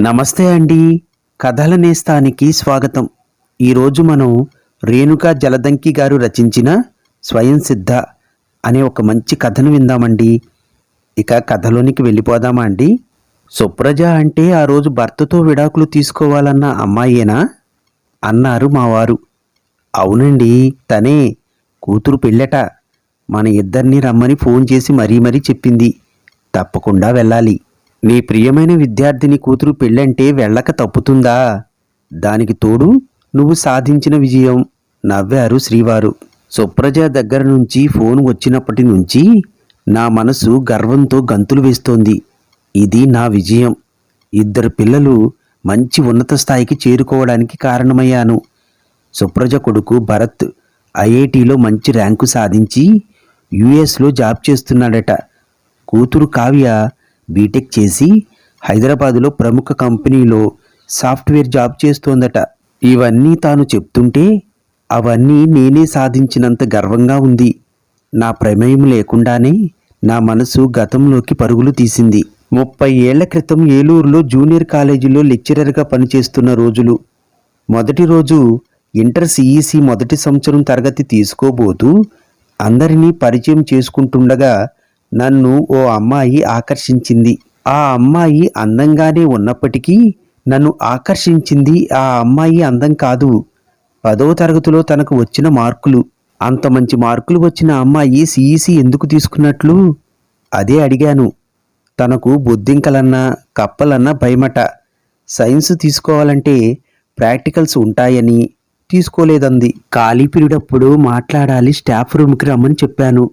నమస్తే అండి. కథల నేస్తానికి స్వాగతం. ఈరోజు మనం రేణుకా జలదంకి గారు రచించిన స్వయం సిద్ధ అనే ఒక మంచి కథను విందామండి. ఇక కథలోనికి వెళ్ళిపోదామా అండి? సుప్రజ అంటే ఆ రోజు భర్తతో విడాకులు తీసుకోవాలన్న అమ్మాయేనా? అన్నారు మావారు. అవునండి తనే కూతురు పెళ్ళట. మన ఇద్దరిని రమ్మని ఫోన్ చేసి మరీ మరీ చెప్పింది. తప్పకుండా వెళ్ళాలి. నీ ప్రియమైన విద్యార్థిని కూతురు పెళ్ళంటే వెళ్ళక తప్పుతుందా? దానికి తోడు నువ్వు సాధించిన విజయం నవ్వారు శ్రీవారు. సుప్రజ దగ్గర నుంచి ఫోన్ వచ్చినప్పటి నుంచి నా మనసు గర్వంతో గంతులు వేస్తోంది. ఇది నా విజయం. ఇద్దరు పిల్లలు మంచి ఉన్నత స్థాయికి చేరుకోవడానికి కారణమయ్యాను. సుప్రజ కొడుకు భరత్ ఐఐటిలో మంచి ర్యాంకు సాధించి యుఎస్లో జాబ్ చేస్తున్నాడట. కూతురు కావ్య బీటెక్ చేసి హైదరాబాదులో ప్రముఖ కంపెనీలో సాఫ్ట్వేర్ జాబ్ చేస్తోందట. ఇవన్నీ తాను చెప్తుంటే అవన్నీ నేనే సాధించినంత గర్వంగా ఉంది. నా ప్రమేయం లేకుండానే నా మనసు గతంలోకి పరుగులు తీసింది. ముప్పై ఏళ్ళ క్రితం ఏలూరులో జూనియర్ కాలేజీలో లెక్చరర్గా పనిచేస్తున్న రోజులు. మొదటి రోజు ఇంటర్ సిఈసి మొదటి సంవత్సరం తరగతి తీసుకోబోతూ అందరినీ పరిచయం చేసుకుంటుండగా నన్ను ఓ అమ్మాయి ఆకర్షించింది. ఆ అమ్మాయి అందంగానే ఉన్నప్పటికీ నన్ను ఆకర్షించింది ఆ అమ్మాయి అందం కాదు. పదో తరగతిలో తనకు వచ్చిన మార్కులు. అంత మంచి మార్కులు వచ్చిన అమ్మాయి సిఈసి ఎందుకు తీసుకున్నట్లు? అదే అడిగాను. తనకు బొద్దింకలన్నా కప్పలన్నా భయమట. సైన్స్ తీసుకోవాలంటే ప్రాక్టికల్స్ ఉంటాయని తీసుకోలేదంది. ఖాళీ పీరియడప్పుడు మాట్లాడాలి స్టాఫ్ రూమ్కి రమ్మని చెప్పాను.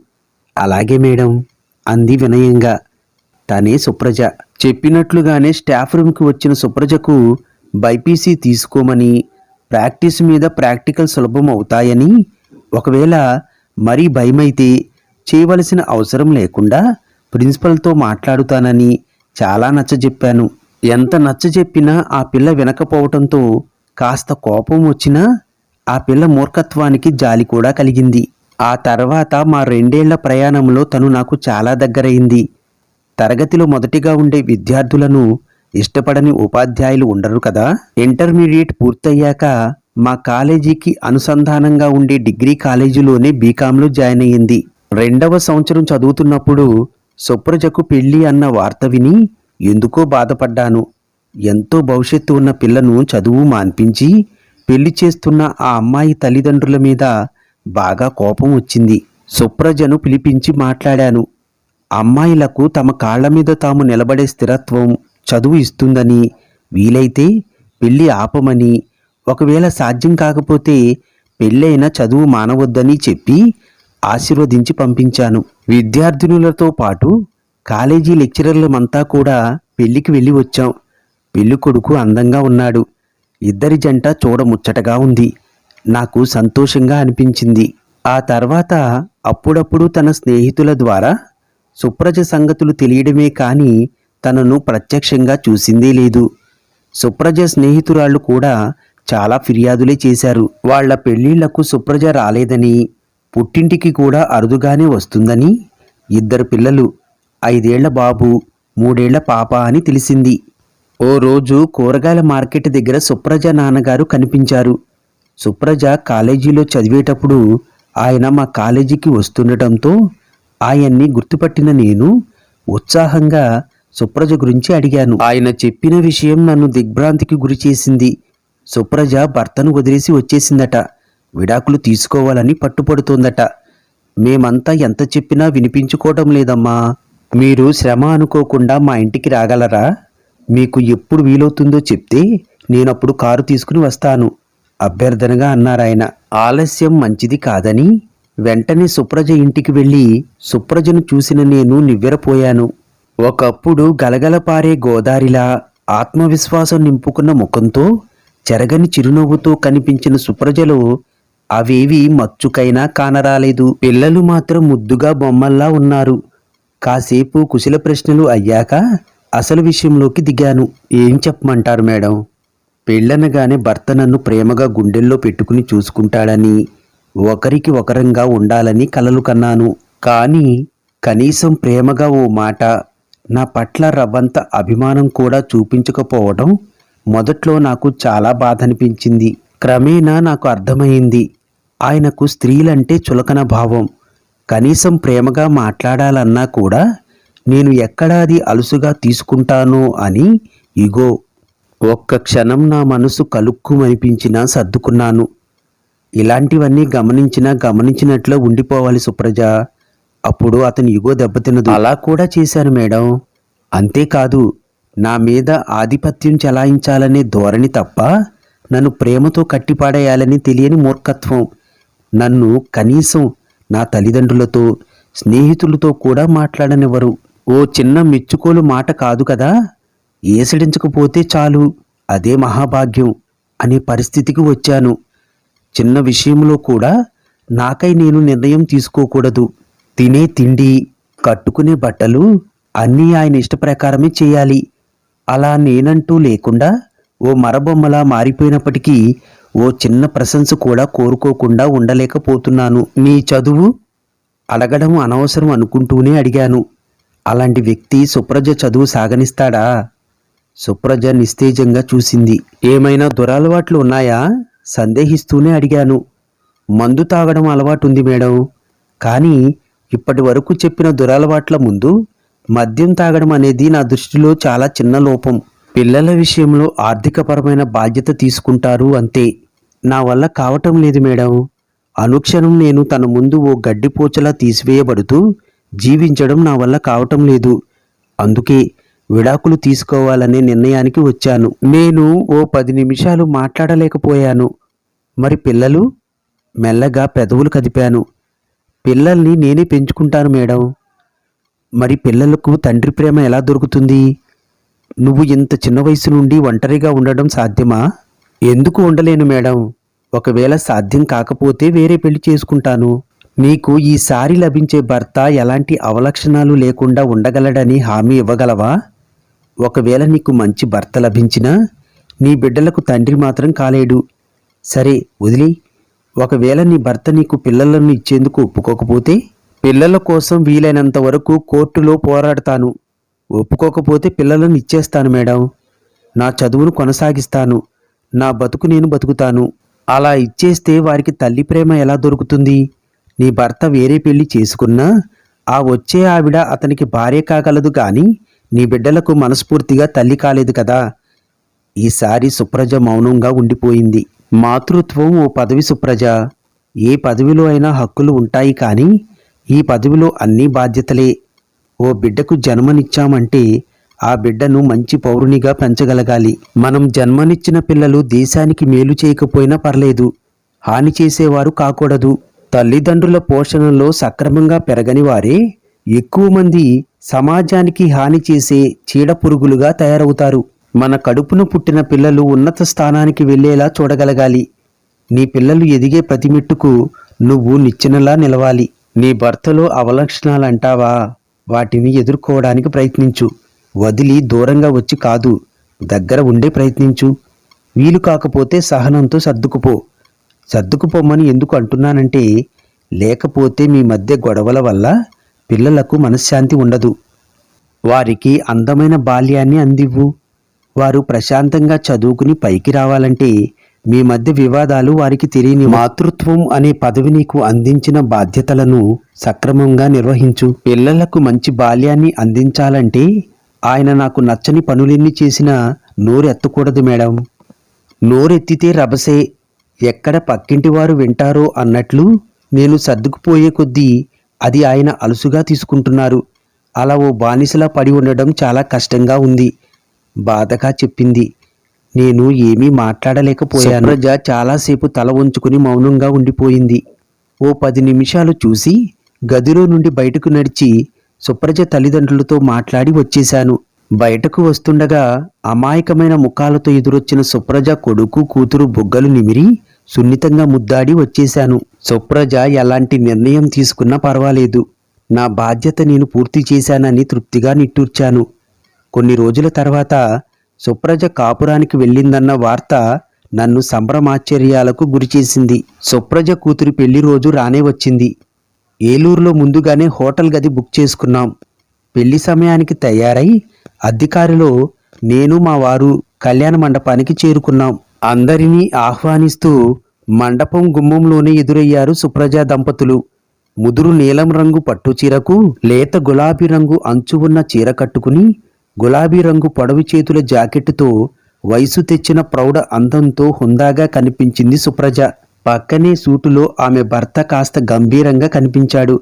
అలాగే మేడం. అంది వినయంగా. తనే సుప్రజ. చెప్పినట్లుగానే స్టాఫ్ రూమ్కి వచ్చిన సుప్రజకు బైపీసీ తీసుకోమని ప్రాక్టీస్ మీద ప్రాక్టికల్ సులభం అవుతాయని ఒకవేళ మరీ భయమైతే చేయవలసిన అవసరం లేకుండా ప్రిన్సిపల్తో మాట్లాడుతానని చాలా నచ్చజెప్పాను. ఎంత నచ్చజెప్పినా ఆ పిల్ల వినకపోవటంతో కాస్త కోపం వచ్చినా ఆ పిల్ల మూర్ఖత్వానికి జాలి కూడా కలిగింది. ఆ తర్వాత మా రెండేళ్ళ ప్రయాణంలో తను నాకు చాలా దగ్గరైంది. తరగతిలో మొదటిగా ఉండే విద్యార్థులను ఇష్టపడని ఉపాధ్యాయులు ఉండరు కదా? ఇంటర్మీడియట్ పూర్తయ్యాక మా కాలేజీకి అనుసంధానంగా ఉండే డిగ్రీ కాలేజీలోనే బీకాంలో జాయిన్ అయ్యింది. రెండవ సంవత్సరం చదువుతున్నప్పుడు సుప్రజకు పెళ్ళి అన్న వార్త విని ఎందుకో బాధపడ్డాను. ఎంతో భవిష్యత్తు ఉన్న పిల్లను చదువు మాన్పించి పెళ్ళి చేస్తున్న ఆ అమ్మాయి తల్లిదండ్రుల మీద బాగా కోపం వచ్చింది. సుప్రజను పిలిపించి మాట్లాడాను. అమ్మాయిలకు తమ కాళ్ళ మీద తాము నిలబడే స్థిరత్వం చదువు ఇస్తుందని వీలైతే పెళ్ళి ఆపమని ఒకవేళ సాధ్యం కాకపోతే పెళ్ళైన చదువు మానవద్దని చెప్పి ఆశీర్వదించి పంపించాను. విద్యార్థినులతో పాటు కాలేజీ లెక్చరర్లమంతా కూడా పెళ్ళికి వెళ్ళి వచ్చాం. పెళ్ళి కొడుకు అందంగా ఉన్నాడు. ఇద్దరి జంట చూడముచ్చటగా ఉంది. నాకు సంతోషంగా అనిపించింది. ఆ తర్వాత అప్పుడప్పుడు తన స్నేహితుల ద్వారా సుప్రజ సంగతులు తెలియడమే కానీ తనను ప్రత్యక్షంగా చూసిందే లేదు. సుప్రజ స్నేహితురాళ్ళు కూడా చాలా ఫిర్యాదులే చేశారు. వాళ్ళ పెళ్ళిళ్ళకు సుప్రజ రాలేదని పుట్టింటికి కూడా అరుదుగానే వస్తుందని ఇద్దరు పిల్లలు ఐదేళ్ళ బాబు మూడేళ్ళ పాప అని తెలిసింది. ఓ రోజు కూరగాయల మార్కెట్ దగ్గర సుప్రజ నాన్నగారు కనిపించారు. సుప్రజ కాలేజీలో చదివేటప్పుడు ఆయన మా కాలేజీకి వస్తుండటంతో ఆయన్ని గుర్తుపట్టిన నేను ఉత్సాహంగా సుప్రజ గురించి అడిగాను. ఆయన చెప్పిన విషయం నన్ను దిగ్భ్రాంతికి గురి చేసింది. సుప్రజ భర్తను వదిలేసి వచ్చేసిందట. విడాకులు తీసుకోవాలని పట్టుపడుతోందట. మేమంతా ఎంత చెప్పినా వినిపించుకోవటం లేదమ్మా. మీరు శ్రమ అనుకోకుండా మా ఇంటికి రాగలరా? మీకు ఎప్పుడు వీలవుతుందో చెప్తే నేనప్పుడు కారు తీసుకుని వస్తాను. అభ్యర్థనగా అన్నారాయన ఆలస్యం మంచిది కాదని వెంటనే సుప్రజ ఇంటికి వెళ్ళి సుప్రజను చూసిన నేను నివ్వెరపోయాను. ఒకప్పుడు గలగలపారే గోదారిలా ఆత్మవిశ్వాసం నింపుకున్న ముఖంతో చెరగని చిరునవ్వుతో కనిపించిన సుప్రజలో అవేవి మచ్చుకైనా కానరాలేదు. పిల్లలు మాత్రం ముద్దుగా బొమ్మల్లా ఉన్నారు. కాసేపు కుశల ప్రశ్నలు అయ్యాక అసలు విషయంలోకి దిగాను. ఏం చెప్పమంటారు మేడం? పెళ్ళనగానే భర్త నన్ను ప్రేమగా గుండెల్లో పెట్టుకుని చూసుకుంటాడని ఒకరికి ఒకరంగా ఉండాలని కలలు కన్నాను. కానీ కనీసం ప్రేమగా ఓ మాట నా పట్ల రవ్వంత అభిమానం కూడా చూపించకపోవడం మొదట్లో నాకు చాలా బాధ అనిపించింది క్రమేణా నాకు అర్థమైంది. ఆయనకు స్త్రీలంటే చులకన భావం. కనీసం ప్రేమగా మాట్లాడాలన్నా కూడా నేను ఎక్కడాది అలుసుగా తీసుకుంటానో అని ఇగో ఒక్క క్షణం నా మనసు కలుక్కుమనిపించినా సర్దుకున్నాను. ఇలాంటివన్నీ గమనించినా గమనించినట్లు ఉండిపోవాలి సుప్రజ. అప్పుడు అతని ఇగో దెబ్బతినదు. అలా కూడా చేశాను మేడం. అంతేకాదు నా మీద ఆధిపత్యం చెలాయించాలనే ధోరణి తప్ప నన్ను ప్రేమతో కట్టిపాడేయాలని తెలియని మూర్ఖత్వం. నన్ను కనీసం నా తల్లిదండ్రులతో స్నేహితులతో కూడా మాట్లాడనివ్వరు. ఓ చిన్న మెచ్చుకోలు మాట కాదు కదా? ఏసడించకపోతే చాలు అదే మహాభాగ్యం అనే పరిస్థితికి వచ్చాను. చిన్న విషయంలో కూడా నాకై నేను నిర్ణయం తీసుకోకూడదు. తినే తిండి కట్టుకునే బట్టలు అన్నీ ఆయన ఇష్ట ప్రకారమే చేయాలి. అలా నేనంటూ లేకుండా ఓ మరబొమ్మలా మారిపోయినప్పటికీ ఓ చిన్న ప్రశంస కూడా కోరుకోకుండా ఉండలేకపోతున్నాను. నీ చదువు? అడగడం అనవసరం అనుకుంటూనే అడిగాను. అలాంటి వ్యక్తి సుప్రజ చదువు సాగనిస్తాడా? సుప్రజ నిస్తేజంగా చూసింది. ఏమైనా దురలవాట్లు ఉన్నాయా? సందేహిస్తూనే అడిగాను. మందు తాగడం అలవాటుంది మేడం. కానీ ఇప్పటి వరకు చెప్పిన దురలవాట్ల ముందు మద్యం తాగడం అనేది నా దృష్టిలో చాలా చిన్న లోపం. పిల్లల విషయంలో ఆర్థికపరమైన బాధ్యత తీసుకుంటారు అంతే. నా వల్ల కావటం లేదు మేడం. అనుక్షణం నేను తన ముందు ఓ గడ్డిపోచలా తీసివేయబడుతూ జీవించడం నా వల్ల కావటం లేదు. అందుకే విడాకులు తీసుకోవాలనే నిర్ణయానికి వచ్చాను. నేను ఓ పది నిమిషాలు మాట్లాడలేకపోయాను. మరి పిల్లలు? మెల్లగా పెదవులు కదిపాను. పిల్లల్ని నేనే పెంచుకుంటాను మేడం. మరి పిల్లలకు తండ్రి ప్రేమ ఎలా దొరుకుతుంది? నువ్వు ఇంత చిన్న వయసు నుండి ఒంటరిగా ఉండడం సాధ్యమా? ఎందుకు ఉండలేను మేడం? ఒకవేళ సాధ్యం కాకపోతే వేరే పెళ్ళి చేసుకుంటాను. నీకు ఈసారి లభించే భర్త ఎలాంటి అవలక్షణాలు లేకుండా ఉండగలడని హామీ ఇవ్వగలవా? ఒకవేళ నీకు మంచి భర్త లభించినా నీ బిడ్డలకు తండ్రి మాత్రం కాలేడు. సరే వదిలి. ఒకవేళ నీ భర్త నీకు పిల్లలను ఇచ్చేందుకు ఒప్పుకోకపోతే పిల్లల కోసం వీలైనంత వరకు కోర్టులో పోరాడతాను. ఒప్పుకోకపోతే పిల్లలను ఇచ్చేస్తాను మేడం. నా చదువును కొనసాగిస్తాను. నా బతుకు నేను బతుకుతాను. అలా ఇచ్చేస్తే వారికి తల్లి ప్రేమ ఎలా దొరుకుతుంది? నీ భర్త వేరే పెళ్ళి చేసుకున్నా ఆ వచ్చే ఆవిడ అతనికి భార్య కాగలదు కానీ నీ బిడ్డలకు మనస్ఫూర్తిగా తల్లి కాలేదు కదా. ఈసారి సుప్రజ మౌనంగా ఉండిపోయింది. మాతృత్వం ఓ పదవి సుప్రజ. ఏ పదవిలో అయినా హక్కులు ఉంటాయి కానీ ఈ పదవిలో అన్ని బాధ్యతలే. ఓ బిడ్డకు జన్మనిచ్చామంటే ఆ బిడ్డను మంచి పౌరునిగా పెంచగలగాలి. మనం జన్మనిచ్చిన పిల్లలు దేశానికి మేలు చేయకపోయినా పర్లేదు. హాని చేసేవారు కాకూడదు. తల్లిదండ్రుల పోషణలో సక్రమంగా పెరగని వారే ఎక్కువ మంది సమాజానికి హాని చేసే చీడ పురుగులుగా తయారవుతారు. మన కడుపును పుట్టిన పిల్లలు ఉన్నత స్థానానికి వెళ్ళేలా చూడగలగాలి. నీ పిల్లలు ఎదిగే ప్రతి మెట్టుకు నువ్వు నిచ్చెనలా నిలవాలి. నీ భర్తలో అవలక్షణాలంటావా? వాటిని ఎదుర్కోవడానికి ప్రయత్నించు. వదిలి దూరంగా వచ్చి కాదు దగ్గర ఉండే ప్రయత్నించు. వీలు కాకపోతే సహనంతో సర్దుకుపో. సర్దుకుపోమని ఎందుకు అంటున్నానంటే లేకపోతే మీ మధ్య గొడవల వల్ల పిల్లలకు మనశ్శాంతి ఉండదు. వారికి అందమైన బాల్యాన్ని అందివ్వు. వారు ప్రశాంతంగా చదువుకుని పైకి రావాలంటే మీ మధ్య వివాదాలు వారికి తెలియని మాతృత్వం అనే పదవి నీకు అందించిన బాధ్యతలను సక్రమంగా నిర్వహించు. పిల్లలకు మంచి బాల్యాన్ని అందించాలంటే ఆయన నాకు నచ్చని పనులెన్ని చేసినా నోరెత్తకూడదు మేడం. నోరెత్తితే రభసే. ఎక్కడ పక్కింటి వారు వింటారో అన్నట్లు నేను సర్దుకుపోయే కొద్దీ అది ఆయన అలుసుగా తీసుకుంటున్నారు. అలా ఓ బానిసలా పడి ఉండడం చాలా కష్టంగా ఉంది. బాధగా చెప్పింది. నేను ఏమీ మాట్లాడలేకపోయాను. రజ చాలాసేపు తల ఉంచుకుని మౌనంగా ఉండిపోయింది. ఓ పది నిమిషాలు చూసి గదిలో నుండి బయటకు నడిచి సుప్రజ తల్లిదండ్రులతో మాట్లాడి వచ్చేశాను. బయటకు వస్తుండగా అమాయకమైన ముఖాలతో ఎదురొచ్చిన సుప్రజ కొడుకు కూతురు బొగ్గలు నిమిరి సున్నితంగా ముద్దాడి వచ్చేశాను. సుప్రజ ఎలాంటి నిర్ణయం తీసుకున్నా పర్వాలేదు. నా బాధ్యత నేను పూర్తి చేశానని తృప్తిగా నిట్టూర్చాను. కొన్ని రోజుల తర్వాత సుప్రజ కాపురానికి వెళ్ళిందన్న వార్త నన్ను సంభ్రమాశ్చర్యాలకు గురిచేసింది. సుప్రజ కూతురి పెళ్ళి రోజు రానే వచ్చింది. ఏలూరులో ముందుగానే హోటల్ గది బుక్ చేసుకున్నాం. పెళ్ళి సమయానికి తయారై అధికారిలో నేను మా వారు కళ్యాణ మండపానికి చేరుకున్నాం. అందరినీ ఆహ్వానిస్తూ మండపం గుమ్మంలోనే ఎదురయ్యారు సుప్రజా దంపతులు. ముదురు నీలం రంగు పట్టు చీరకు లేత గులాబీ రంగు అంచు ఉన్న చీర కట్టుకుని గులాబీ రంగు పొడవి చేతుల జాకెట్టుతో వయసు తెచ్చిన ప్రౌఢ అందంతో హుందాగా కనిపించింది సుప్రజ. పక్కనే సూటులో ఆమె భర్త కాస్త గంభీరంగా కనిపించాడు.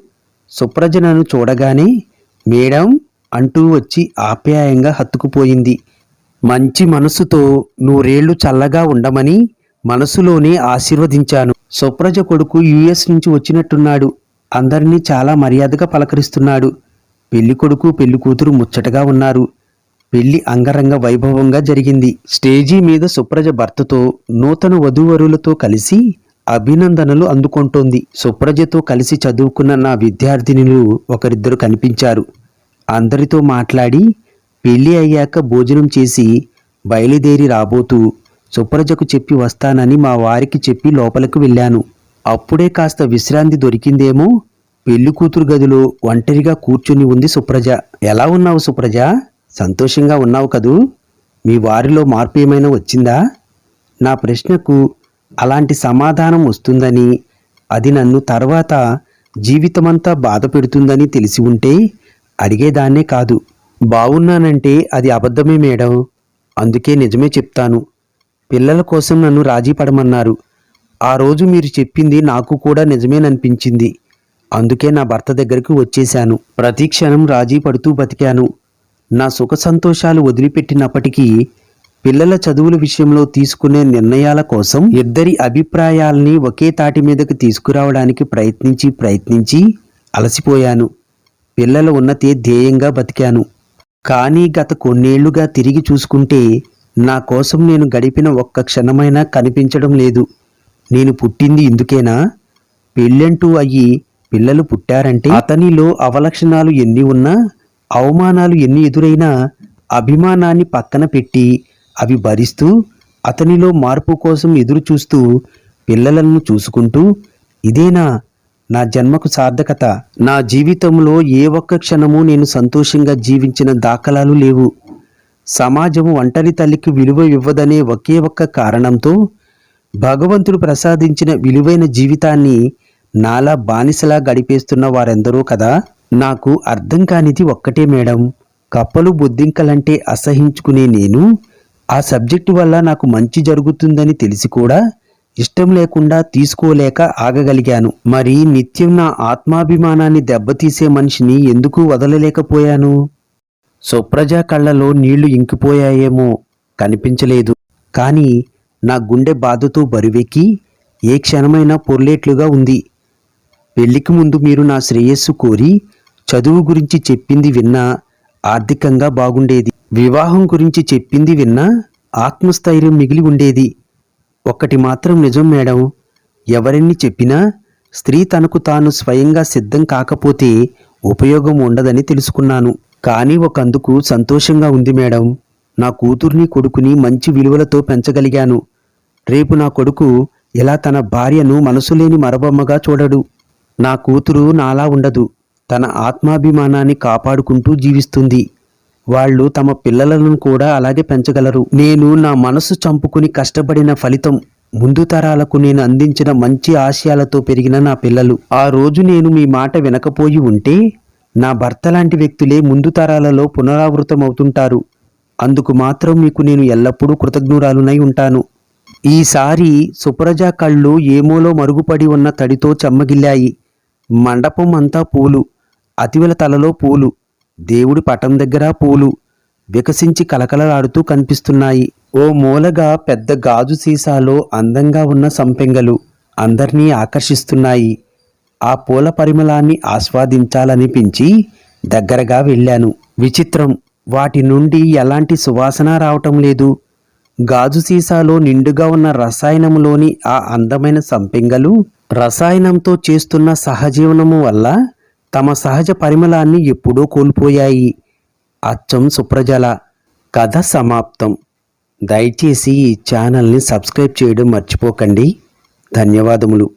సుప్రజ నన్ను చూడగానే మేడం అంటూ వచ్చి ఆప్యాయంగా హత్తుకుపోయింది. మంచి మనసుతో నూరేళ్ళు చల్లగా ఉండమని మనసులోనే ఆశీర్వదించాను. సుప్రజ కొడుకు యుఎస్ నుంచి వచ్చినట్టున్నాడు. అందరినీ చాలా మర్యాదగా పలకరిస్తున్నాడు. పెళ్ళి కొడుకు పెళ్ళి కూతురు ముచ్చటగా ఉన్నారు. పెళ్ళి అంగరంగ వైభవంగా జరిగింది. స్టేజీ మీద సుప్రజ భర్తతో నూతన వధూవరులతో కలిసి అభినందనలు అందుకుంటోంది. సుప్రజతో కలిసి చదువుకున్న నా విద్యార్థినులు ఒకరిద్దరు కనిపించారు. అందరితో మాట్లాడి పెళ్ళి అయ్యాక భోజనం చేసి బయలుదేరి రాబోతూ సుప్రజకు చెప్పి వస్తానని మా వారికి చెప్పి లోపలికి వెళ్ళాను. అప్పుడే కాస్త విశ్రాంతి దొరికిందేమో? పెళ్ళి కూతురు గదిలో ఒంటరిగా కూర్చుని ఉంది సుప్రజ. ఎలా ఉన్నావు సుప్రజ? సంతోషంగా ఉన్నావు కదూ? మీ వారిలో మార్పు ఏమైనా వచ్చిందా? నా ప్రశ్నకు అలాంటి సమాధానం వస్తుందని అది నన్ను తర్వాత జీవితమంతా బాధ పెడుతుందని తెలిసి ఉంటే అడిగేదాన్నే కాదు. బాగున్నానంటే అది అబద్ధమే మేడం. అందుకే నిజమే చెప్తాను. పిల్లల కోసం నన్ను రాజీ పడమన్నారు. ఆ రోజు మీరు చెప్పింది నాకు కూడా నిజమేననిపించింది. అందుకే నా భర్త దగ్గరికి వచ్చేశాను. ప్రతి క్షణం రాజీ పడుతూ బతికాను. నా సుఖ సంతోషాలు వదిలిపెట్టినప్పటికీ పిల్లల చదువుల విషయంలో తీసుకునే నిర్ణయాల కోసం ఇద్దరి అభిప్రాయాల్ని ఒకే తాటి మీదకు తీసుకురావడానికి ప్రయత్నించి ప్రయత్నించి అలసిపోయాను. పిల్లల ఉన్నతే ధ్యేయంగా బతికాను. కానీ గత కొన్నేళ్ళుగా తిరిగి చూసుకుంటే నా కోసం నేను గడిపిన ఒక్క క్షణమైనా కనిపించడం లేదు. నేను పుట్టింది ఇందుకేనా? పెళ్ళంటూ అయ్యి పిల్లలు పుట్టారంటే అతనిలో అవలక్షణాలు ఎన్ని ఉన్నా అవమానాలు ఎన్ని ఎదురైనా అభిమానాన్ని పక్కన పెట్టి అవి భరిస్తూ అతనిలో మార్పు కోసం ఎదురు చూస్తూ పిల్లలను చూసుకుంటూ ఇదేనా నా జన్మకు సార్థకత? నా జీవితంలో ఏ ఒక్క క్షణము నేను సంతోషంగా జీవించిన దాఖలాలు లేవు. సమాజము ఒంటరి తల్లికి విలువ ఇవ్వదనే ఒకే ఒక్క కారణంతో భగవంతుడు ప్రసాదించిన విలువైన జీవితాన్ని నాలా బానిసలా గడిపేస్తున్న వారెందరో కదా? నాకు అర్థం కానిది ఒక్కటే మేడం. కప్పలు బొద్దింకలంటే అసహించుకునే నేను. ఆ సబ్జెక్టు వల్ల నాకు మంచి జరుగుతుందని తెలిసి కూడా ఇష్టం లేకుండా తీసుకోలేక ఆగగలిగాను. మరి నిత్యం నా ఆత్మాభిమానాన్ని దెబ్బతీసే మనిషిని ఎందుకు వదలలేకపోయాను? సుప్రజ కళ్ళలో నీళ్ళు ఇంకిపోయాయేమో కనిపించలేదు. కానీ నా గుండె బాధతో బరువెక్కి ఏ క్షణమైనా పొర్లేట్లుగా ఉంది. పెళ్ళికి ముందు మీరు నా శ్రేయస్సు కోరి చదువు గురించి చెప్పింది విన్నా ఆర్థికంగా బాగుండేది. వివాహం గురించి చెప్పింది విన్నా ఆత్మస్థైర్యం మిగిలి ఉండేది. ఒక్కటి మాత్రం నిజం మేడం ఎవరెన్ని చెప్పినా స్త్రీ తనకు తాను స్వయంగా సిద్ధం కాకపోతే ఉపయోగం ఉండదని తెలుసుకున్నాను. కానీ ఒకందుకు సంతోషంగా ఉంది మేడం. నా కూతుర్ని కొడుకుని మంచి విలువలతో పెంచగలిగాను. రేపు నా కొడుకు ఇలా తన భార్యను మనసులేని మరబొమ్మగా చూడడు. నా కూతురు నాలా ఉండదు. తన ఆత్మాభిమానాన్ని కాపాడుకుంటూ జీవిస్తుంది. వాళ్ళు తమ పిల్లలను కూడా అలాగే పెంచగలరు. నేను నా మనసు చంపుకుని కష్టపడిన ఫలితం ముందు తరాలకు నేను అందించిన మంచి ఆశయాలతో పెరిగిన నా పిల్లలు. ఆ రోజు నేను మీ మాట వినకపోయి ఉంటే నా భర్త లాంటి వ్యక్తులే ముందు తరాలలో పునరావృతమవుతుంటారు. అందుకు మాత్రం మీకు నేను ఎల్లప్పుడూ కృతజ్ఞురాలునై ఉంటాను. ఈసారి సుప్రజ కళ్ళు ఏమోలో మరుగుపడి ఉన్న తడితో చెమ్మగిల్లాయి. మండపం అంతా పూలు. అతివల తలలో పూలు. దేవుడి పటం దగ్గర పూలు. వికసించి కలకలలాడుతూ కనిపిస్తున్నాయి. ఓ మూలగా పెద్ద గాజు సీసాలో అందంగా ఉన్న సంపెంగలు అందర్నీ ఆకర్షిస్తున్నాయి. ఆ పూల పరిమళాన్ని ఆస్వాదించాలనిపించి దగ్గరగా వెళ్ళాను. విచిత్రం. వాటి నుండి ఎలాంటి సువాసన రావటం లేదు. గాజు సీసాలో నిండుగా ఉన్న రసాయనములోని ఆ అందమైన సంపింగలు రసాయనంతో చేస్తున్న సహజీవనము వల్ల తమ సహజ పరిమళాన్ని ఎప్పుడూ కోల్పోయాయి. అచ్చం సుప్రజల. కథ సమాప్తం. దయచేసి ఈ ఛానల్ని సబ్స్క్రైబ్ చేయడం మర్చిపోకండి. ధన్యవాదములు.